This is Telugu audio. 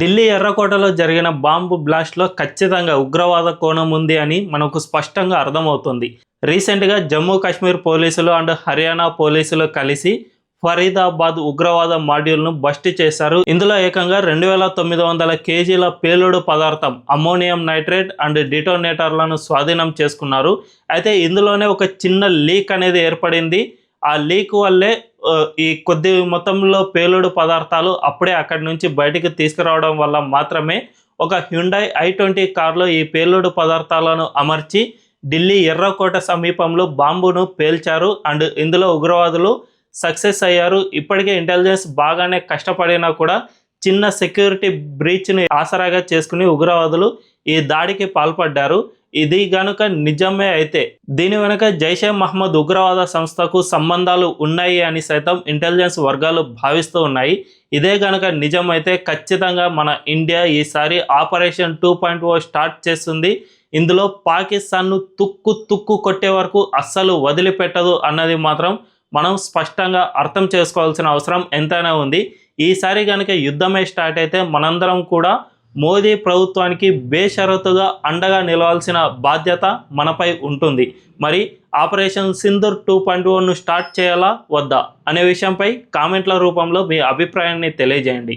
ఢిల్లీ ఎర్రకోటలో జరిగిన బాంబు బ్లాస్ట్లో ఖచ్చితంగా ఉగ్రవాద కోణం ఉంది అని మనకు స్పష్టంగా అర్థమవుతుంది. రీసెంట్గా జమ్మూ కాశ్మీర్ పోలీసులు అండ్ హర్యానా పోలీసులు కలిసి ఫరీదాబాద్ ఉగ్రవాద మాడ్యూల్ను బస్ట్ చేశారు. ఇందులో ఏకంగా రెండు వేల తొమ్మిది వందల కేజీల పేలుడు పదార్థం అమ్మోనియం నైట్రేట్ అండ్ డిటోనేటర్లను స్వాధీనం చేసుకున్నారు. అయితే ఇందులోనే ఒక చిన్న లీక్ అనేది ఏర్పడింది. ఆ లీక్ వల్లే ఈ కొద్ది మొత్తంలో పేలుడు పదార్థాలు అప్పుడే అక్కడి నుంచి బయటికి తీసుకురావడం వల్ల మాత్రమే ఒక హ్యుండై ఐ ట్వంటీ కార్లో ఈ పేలుడు పదార్థాలను అమర్చి ఢిల్లీ ఎర్రకోట సమీపంలో బాంబును పేల్చారు. అండ్ ఇందులో ఉగ్రవాదులు సక్సెస్ అయ్యారు. ఇప్పటికే ఇంటెలిజెన్స్ బాగానే కష్టపడినా కూడా చిన్న సెక్యూరిటీ బ్రీచ్ని ఆసరాగా చేసుకుని ఉగ్రవాదులు ఈ దాడికి పాల్పడ్డారు. ఇది గనుక నిజమే అయితే దీని వెనుక జైషే మహమ్మద్ ఉగ్రవాద సంస్థకు సంబంధాలు ఉన్నాయి అని సైతం ఇంటెలిజెన్స్ వర్గాలు భావిస్తూ ఉన్నాయి. ఇదే గనుక నిజమైతే ఖచ్చితంగా మన ఇండియా ఈసారి operation two point O start చేస్తుంది. ఇందులో పాకిస్తాన్ను తుక్కు తుక్కు కొట్టే వరకు అస్సలు వదిలిపెట్టదు అన్నది మాత్రం మనం స్పష్టంగా అర్థం చేసుకోవాల్సిన అవసరం ఎంతైనా ఉంది. ఈసారి కనుక యుద్ధమే స్టార్ట్ అయితే మనందరం కూడా మోదీ ప్రభుత్వానికి బేషరతుగా అండగా నిలవాల్సిన బాధ్యత మనపై ఉంటుంది. మరి ఆపరేషన్ సింధూర్ టూ పాయింట్ వన్ను స్టార్ట్ చేయాలా? వద్దా? అనే విషయంపై కామెంట్ల రూపంలో మీ అభిప్రాయాన్ని తెలియజేయండి.